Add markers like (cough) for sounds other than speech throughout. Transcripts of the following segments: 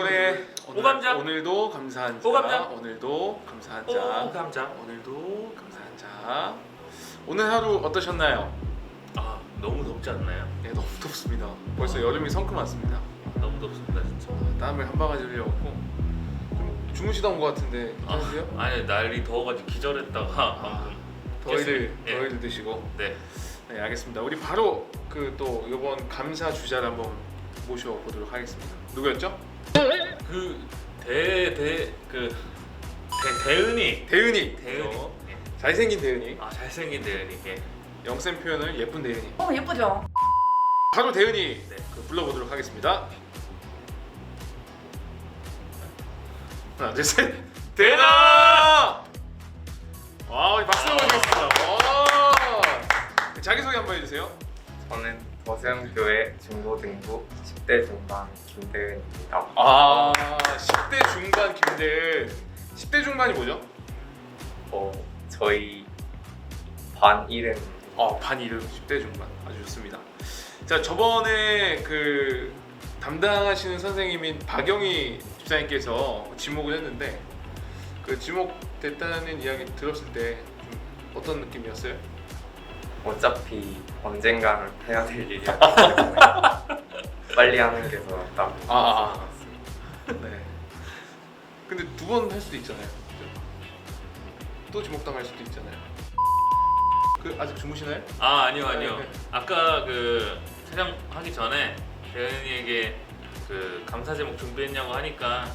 시골에 오늘, 오감자. 오늘도 감사한 자 오감자. 오늘도 감사한 오자 감자. 오늘도 감사한 자 오늘 하루 어떠셨나요? 아 너무 덥지 않나요? 네 너무 덥습니다 벌써 아. 여름이 성큼 왔습니다 너무 덥습니다 진짜. 땀을 한 바가지 흘려갖고 좀 주무시다 온 것 같은데 괜찮으세요? 아, 아니 날이 더워가지고 기절했다가 방금. 더위를 깼습니다. 예. 더위를 드시고 네. 네 알겠습니다 우리 바로 그 또 이번 감사 주자를 한번 모셔보도록 하겠습니다 누구였죠? 그대대그 대은이. 대은이 대은이. 어, 잘생긴 대은이 아 잘생긴 대은이. 예. 영쌤 표현을 예쁜 대은이 어 예쁘죠? 바로 대은이 네. 그 불러보도록 하겠습니다. 하나, 둘, 셋. 대나! 와, 우리 박수 한번 드리겠습니다. 와. 자기 소개 한번 해주세요. 저는 버세영교회 중고등부 10대 중반 김대은입니다. 아, 10대 중반 김대은. 10대 중반이 뭐죠? 어, 저희 반 이름 어, 반 이름 10대 중반. 아주 좋습니다. 자, 저번에 그 담당하시는 선생님인 박영희 집사님께서 지목을 했는데 그 지목 됐다는 이야기 들었을 때 좀 어떤 느낌이었어요? 어차피 언젠가는 해야 될 일이었기 때문에 (laughs) 빨리 하는 게 더 낫다고 아. 생각했습니다. 네. 근데 두 번 할 수도 있잖아요. 그죠? 또 지목당할 수도 있잖아요. 그 아직 주무시나요? 아 아니요 아니요. 네, 네. 아까 그 촬영하기 전에 대은이에게 그 감사 제목 준비했냐고 하니까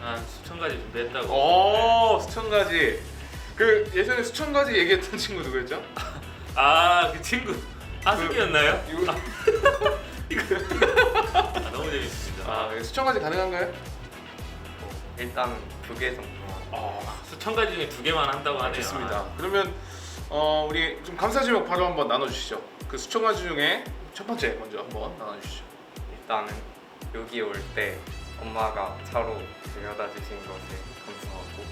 한 수천 가지 준비했다고. 오 수천 가지. 그 예전에 수천 가지 얘기했던 친구 누구였죠? 아그 친구 하숙이었나요? (laughs) 이거 아, 너무 재밌습니다. 아 수천 가지 가능한가요? 어, 일단 두 개 정도만 아 수천 가지 중에 두 개만 한다고 하네요. 좋습니다. 그러면 어, 우리 좀 감사 제목 바로 한번 나눠주시죠. 그 수천 가지 중에 첫 번째 먼저 한번 나눠주시죠. 일단은 여기 올 때 엄마가 차로 데려다 주신 것에 감사하고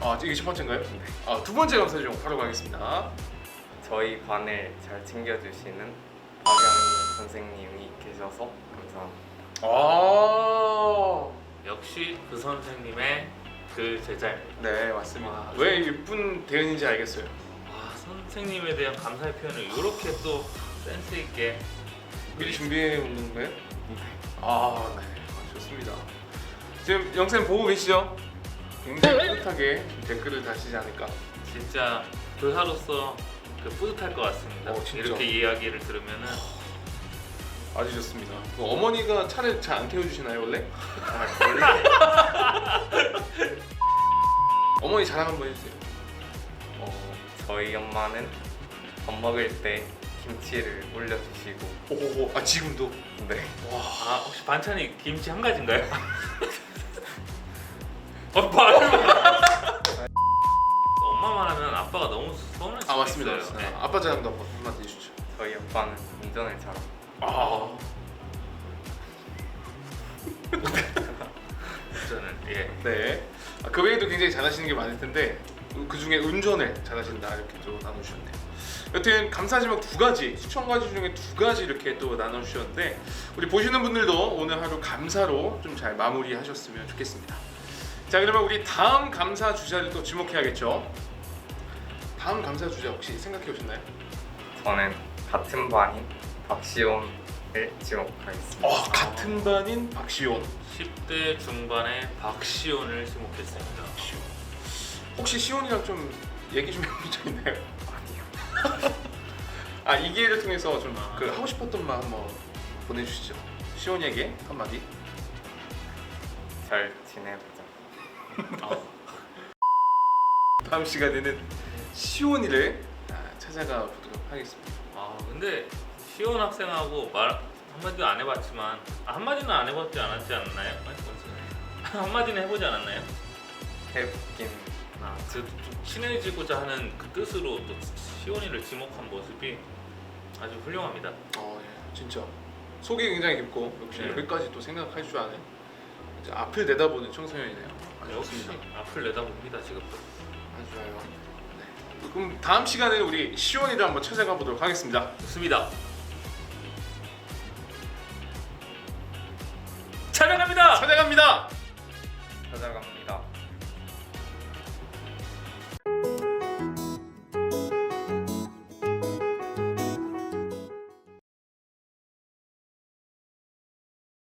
아 이게 첫 번째인가요? 네. 아 두 번째 감사 제목 바로 가겠습니다. 저희 반을 잘 챙겨주시는 박영희 선생님이 계셔서 감사합니다. 아 역시 그 선생님의 그 제자입니다. 네 맞습니다. 와, 왜 예쁜 대은인지 알겠어요. 와 선생님에 대한 감사의 표현을 이렇게 또 센스 있게 미리 준비해 오는 거예요? 아, 네. 아, 좋습니다. 지금 영쌤 보고 계시죠? 굉장히 뿌듯하게 좀 댓글을 다시지 않을까. 진짜 교사로서 그 뿌듯할 것 같습니다. 어, 진짜. 이렇게 이야기를 들으면은 아주 좋습니다. 그 어머니가 차를 잘 안 태워주시나요 원래? 아, (laughs) 원래 어머니 자랑 한번 해주세요. 어, 저희 엄마는 밥 먹을 때 김치를 올려주시고 오오오. 아 지금도. 네 와. 아 혹시 반찬이 김치 한 가지인가요? 어 말. 엄마만 하면 아빠가 너무 서운할 수 아 맞습니다. 있어요. 맞습니다. 네. 아빠 자랑도 한번 한마디 해주시죠. 저희 아빠는 운전을 잘하고 아. 저는 예. 네. 아, 그 외에도 굉장히 잘하시는 게 많을 텐데 그 중에 운전을 잘하신다 이렇게 또 나눠주셨네요. 여튼 감사 제목 두 가지, 수천 가지 중에 두 가지 이렇게 또 나눠주셨는데 우리 보시는 분들도 오늘 하루 감사로 좀 잘 마무리하셨으면 좋겠습니다. 자 그러면 우리 다음 감사 주자를 또 지목해야겠죠. 다음 감사 주자 혹시 생각해 오셨나요? 저는 같은 반인 박시온을 지목하겠습니다. 어 같은 반인 박시온. 10대 중반의 박시온을 지목했습니다. 시온. 혹시 시온이랑 좀 얘기 좀 해본 적 있나요? 아니요. (laughs) 아 이 기회를 통해서 좀 아. 그 하고 싶었던 말 한번 보내주시죠. 시온이에게 한마디. 잘 지내보자. 아, 다음 시간에는 시온이를 아, 찾아가 보도록 하겠습니다. 아 근데 시온 학생하고 말 한마디도 안 해봤지만 아, 한마디는 안 해봤지 않았지 않나요? 아니, 뭔 소리야. 한마디는 해보지 않았나요? 해보긴 아, 그래도 좀 친해지고자 하는 그 뜻으로 또 시온이를 지목한 모습이 아주 훌륭합니다. 어, 예, 진짜 속이 굉장히 깊고 역시 네. 여기까지 또 생각할 줄 아는 이제 앞을 내다보는 청소년이네요. 아주 역시 좋습니다. 앞을 내다봅니다 지금도. 아주 좋아요. 그럼 다음 시간에 우리 시온이를 한번 찾아가 보도록 하겠습니다. 좋습니다. 찾아갑니다. 찾아갑니다. 찾아갑니다.